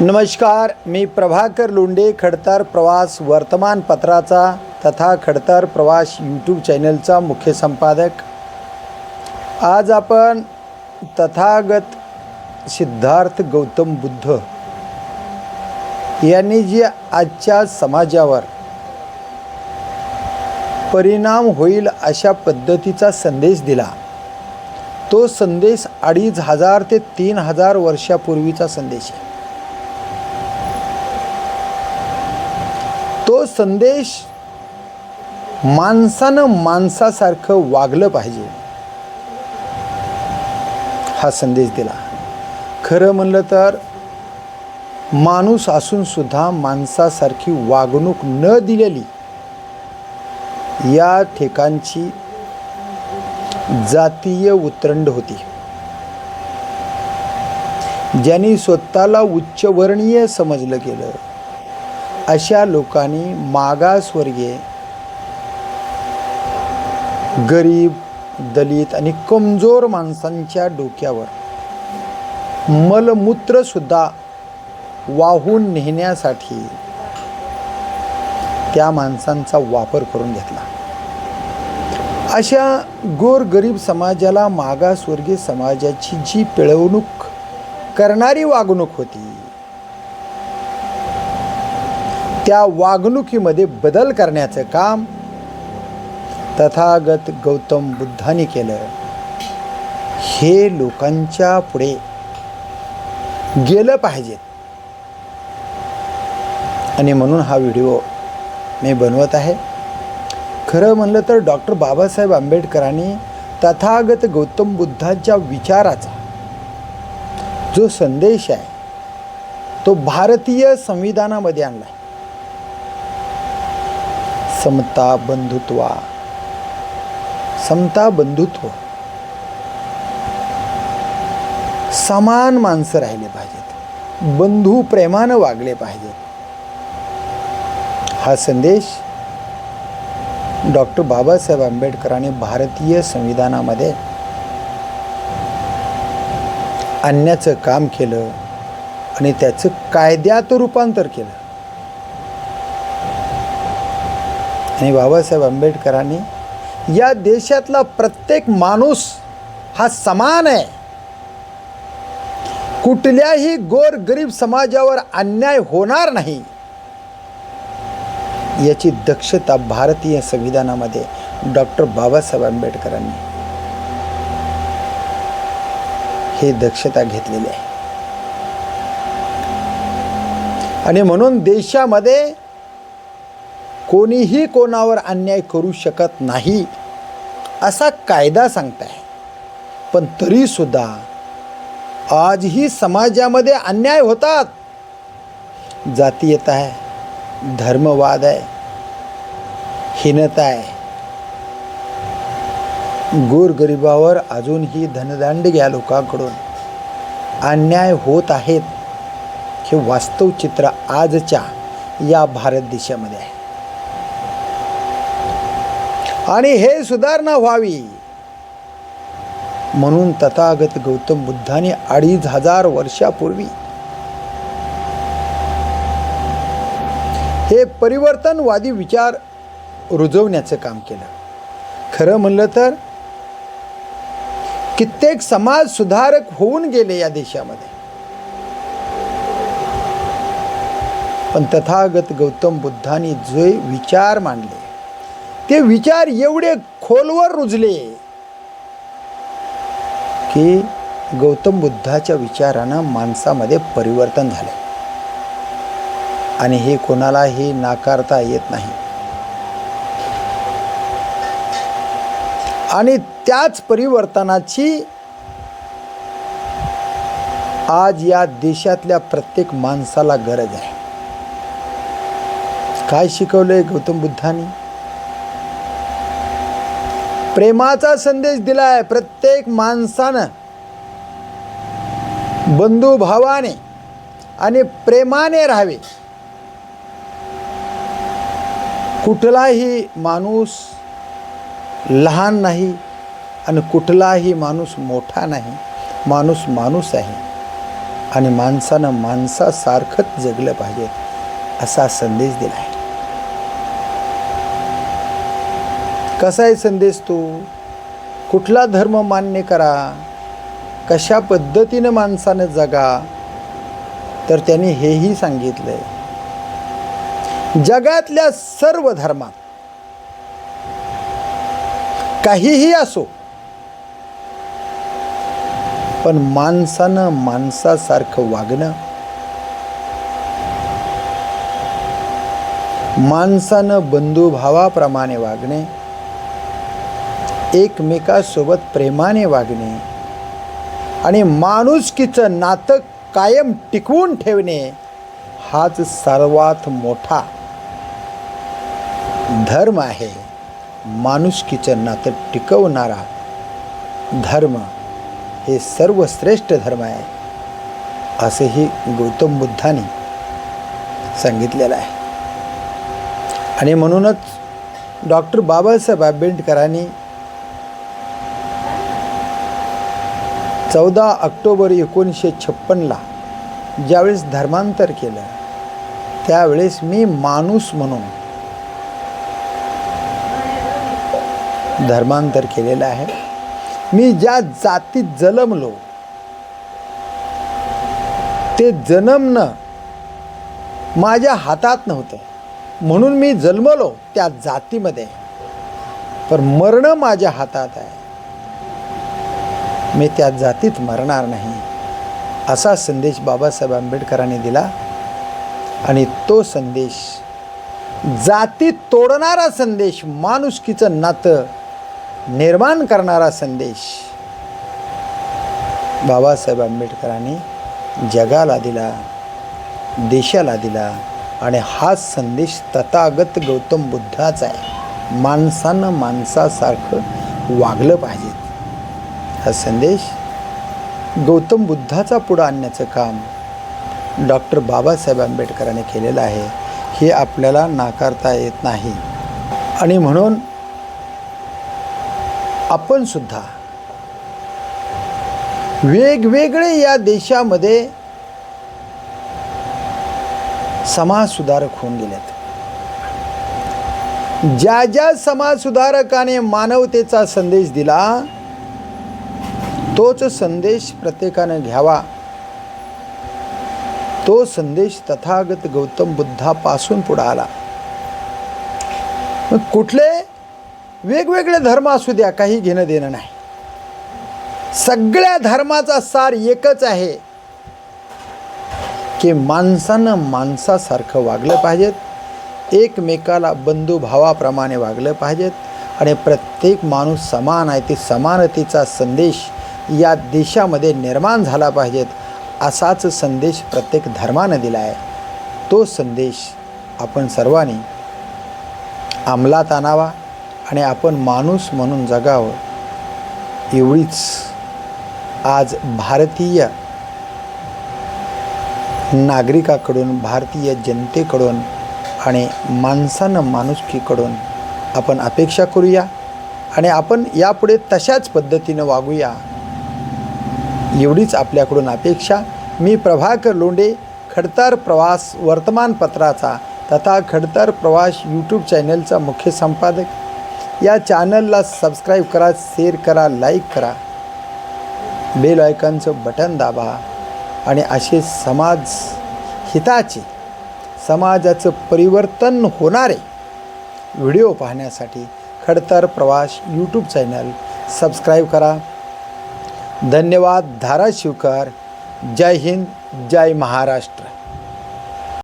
नमस्कार मी प्रभाकर लोंडे खडतर प्रवास वर्तमानपत्राचा तथा खडतर प्रवास यूट्यूब चॅनलचा मुख्य संपादक. आज आपण तथागत सिद्धार्थ गौतम बुद्ध यांनी जी आजच्या समाजावर परिणाम होईल अशा पद्धतीचा संदेश दिला तो संदेश अडीच हजार ते तीन हजार वर्षापूर्वीचा संदेश आहे. संदेश माणसानं माणसासारखं वागलं पाहिजे. हा संदेश दिला. खरं म्हणलं तर माणूस असून सुद्धा माणसासारखी वागणूक न दिलेली या ठिकाणची जातीय उतरंड होती. ज्यांनी स्वतःला उच्चवर्णीय समजलं गेलं. अशा लोकांनी मागासवर्गीय गरीब दलित आणि कमजोर माणसांच्या डोक्यावर मलमूत्रसुद्धा वाहून नेण्यासाठी त्या माणसांचा वापर करून घेतला. अशा गोरगरीब समाजाला मागासवर्गीय समाजाची जी पिळवणूक करणारी वागणूक होती त्या वागणुकीमध्ये बदल करण्याचं काम तथागत गौतम बुद्धाने केलं. हे लोकांच्या पुढे गेलं पाहिजेत आणि म्हणून हा व्हिडिओ मी बनवत आहे. खरं म्हणलं तर डॉक्टर बाबासाहेब आंबेडकरांनी तथागत गौतम बुद्धाच्या विचाराचा जो संदेश आहे तो भारतीय संविधानामध्ये आणला समता बंधुत्वा. समता बंधुत्व. समान माणसं राहिले पाहिजेत. बंधू प्रेमानं वागले पाहिजेत. हा संदेश डॉक्टर बाबासाहेब आंबेडकरांनी भारतीय संविधानामध्ये आणण्याचं काम केलं आणि त्याचं कायद्यात रूपांतर केलं. आणि बाबासाहेब आंबेडकरांनी या देशातला प्रत्येक माणूस हा समान आहे. कुठल्याही गोरगरीब समाजावर अन्याय होणार नाही. याची दक्षता भारतीय संविधानामध्ये डॉक्टर बाबासाहेब आंबेडकरांनी ही दक्षता घेतलेली आहे. आणि म्हणून देशामध्ये कोणीही कोणावर अन्याय करू शकत नाही असा कायदा सांगताय. पण तरीसुद्धा आजही समाजामध्ये अन्याय होतात. जातीयता आहे धर्मवाद आहे हीनता आहे. गोरगरिबावर अजूनही धनदांडग्या लोकांकडून. अन्याय होत आहेत हे वास्तव चित्र आजच्या या भारत देशामध्ये आहे. आणि हे सुधारणा व्हावी. म्हणून तथागत गौतम बुद्धाने अडीच हजार वर्षापूर्वी हे परिवर्तनवादी विचार रुजवण्याचं काम केलं. खरं म्हणलं तर कित्येक समाज सुधारक होऊन गेले या देशामध्ये. पण तथागत गौतम बुद्धांनी जे विचार मांडले ते विचार एवढे खोलवर रुजले की गौतम बुद्धाच्या विचारानं माणसामध्ये परिवर्तन झालं. आणि हे कोणालाही नाकारता येत नाही. आणि त्याच परिवर्तनाची आज या देशातल्या प्रत्येक माणसाला गरज आहे. काय शिकवलंय गौतम बुद्धांनी? प्रेमाचा संदेश दिलाय प्रत्येक माणसानं. बंधुभावाने आणि प्रेमाने राहावे. कुठलाही माणूस लहान नाही आणि कुठलाही माणूस मोठा नाही. माणूस माणूस आहे आणि माणसानं माणसासारखंच जगलं पाहिजे असा संदेश दिला आहे कसा आहे संदेश तो? कुठला धर्म मान्य करा? कशा पद्धतीनं माणसानं जगा? तर त्यांनी हेही सांगितलंय. जगातल्या सर्व धर्मात काहीही असो पण माणसानं माणसासारखं वागणं माणसानं बंधुभावाप्रमाणे वागणे एकमेकासोबत प्रेमाने वागणे आणि माणुसकीचं नातं कायम टिकवून ठेवणे हाच सर्वात मोठा धर्म आहे. माणुसकीचं नातं टिकवणारा धर्म हे सर्वश्रेष्ठ धर्म आहे असेही गौतम बुद्धाने सांगितलेलं आहे. आणि म्हणूनच डॉक्टर बाबासाहेब आंबेडकरांनी चौदा ऑक्टोबर एकोणीसशे छप्पनला ज्यावेळेस धर्मांतर केलं त्यावेळेस मी माणूस म्हणून धर्मांतर केलेलं आहे. मी ज्या जातीत जन्मलो ते जन्मणं माझ्या हातात नव्हतं. म्हणून मी जन्मलो त्या जातीमध्ये. पण मरणं माझ्या हातात आहे. मी त्या जातीत मरणार नाही असा संदेश बाबासाहेब आंबेडकरांनी दिला. आणि तो संदेश जाती तोडणारा संदेश माणुसकीचं नातं निर्माण करणारा संदेश बाबासाहेब आंबेडकरांनी जगाला दिला देशाला दिला. आणि हा संदेश तथागत गौतम बुद्धाचा आहे. माणसानं माणसासारखं वागलं पाहिजे. हा संदेश गौतम बुद्धाचा पुढं आणण्याचं काम डॉक्टर बाबासाहेब आंबेडकरांनी केलेलं आहे हे आपल्याला नाकारता येत नाही. आणि म्हणून आपणसुद्धा वेगवेगळे या देशामध्ये समाजसुधारक होऊन गेलेत. ज्या ज्या समाज सुधारकाने मानवतेचा संदेश दिला तोच संदेश प्रत्येकानं घ्यावा. तो संदेश तथागत गौतम बुद्धापासून पुढे आला. मग कुठले वेगवेगळे धर्म असू द्या काही घेणं देणं नाही. सगळ्या धर्माचा सार एकच आहे. की माणसानं माणसासारखं वागलं पाहिजेत. एकमेकाला बंधुभावाप्रमाणे वागलं पाहिजेत. आणि प्रत्येक माणूस समान आहे ते समानतेचा संदेश या देशामध्ये निर्माण झाला पाहिजेत असाच संदेश प्रत्येक धर्मानं दिला आहे तो संदेश आपण सर्वांनी अंमलात आणावा आणि आपण माणूस म्हणून जगावं. एवढीच आज भारतीय नागरिकाकडून भारतीय जनतेकडून आणि माणसानं माणुसकीकडून आपण अपेक्षा करूया आणि आपण यापुढे तशाच पद्धतीनं वागूया. एवढीच आपल्याकडून अपेक्षा. मी प्रभाकर लोंडे खडतर प्रवास वर्तमानपत्राचा तथा खडतर प्रवास यूट्यूब चॅनलचा मुख्य संपादक. या चॅनलला सबस्क्राईब करा शेअर करा लाईक करा. बेल आयकॉनचं बटन दाबा आणि असे समाज हिताचे समाजाचं परिवर्तन होणारे व्हिडिओ पाहण्यासाठी खडतर प्रवास यूट्यूब चॅनल सबस्क्राईब करा. धन्यवाद धाराशिवकर. जय हिंद जय महाराष्ट्र.